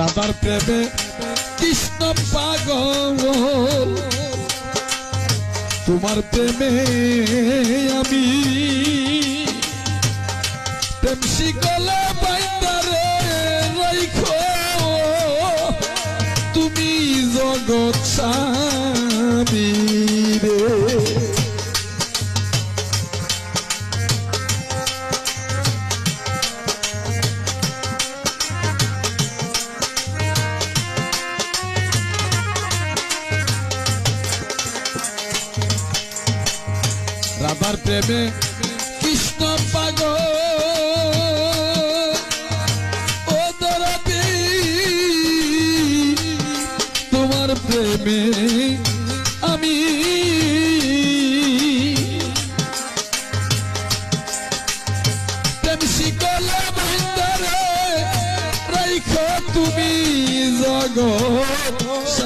রাধার প্রেমে কৃষ্ণ পাগল। তোমার প্রেমে আমি প্রেম শিকলে বাইন্দারে রাইখো। তুমি জগৎ স্বামী। রাধার প্রেমে কৃষ্ণ পাগল। ও দরদি তোমার প্রেমে আমি। তুমি রে